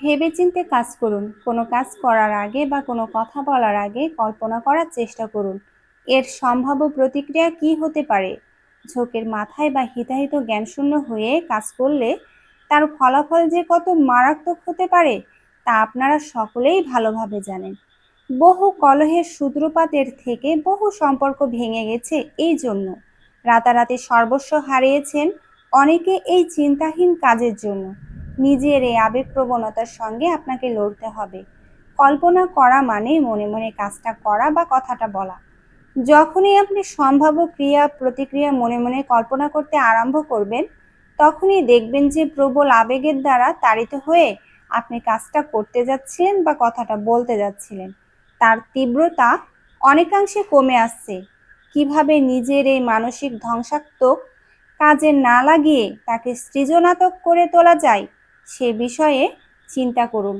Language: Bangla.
ভেবেচিন্তে কাজ করুন। কোনো কাজ করার আগে বা কোনো কথা বলার আগে কল্পনা করার চেষ্টা করুন। এর সম্ভাব্য প্রতিক্রিয়া কি হতে পারে? ঝোঁকের মাথায় বা হিতাহিত জ্ঞানশূন্য হয়ে কাজ করলে তার ফলাফল যে কত মারাত্মক হতে পারে, তা আপনারা সকলেই ভালোভাবে জানেন। বহু কলহের সূত্রপাতের থেকে বহু সম্পর্ক ভেঙে গেছে এই জন্য। রাতারাতি সর্বস্ব হারিয়েছেন অনেকে এই চিন্তাহীন কাজের জন্য। নিজের এই আবেগপ্রবণতার সঙ্গে আপনাকে লড়তে হবে। কল্পনা করা মানে মনে মনে কাজটা করা বা কথাটা বলা। যখনই আপনি সম্ভাব্য ক্রিয়া প্রতিক্রিয়া মনে মনে কল্পনা করতে আরম্ভ করবেন, তখনই দেখবেন যে প্রবল আবেগের দ্বারা তাড়িত হয়ে আপনি কাজটা করতে যাচ্ছিলেন বা কথাটা বলতে যাচ্ছিলেন। তার তীব্রতা অনেকাংশে কমে আসছে। কীভাবে নিজের এই মানসিক ধ্বংসাত্মক কাজে না লাগিয়ে তাকে সৃজনাত্মক করে তোলা যায় সে বিষয়ে চিন্তা করুন।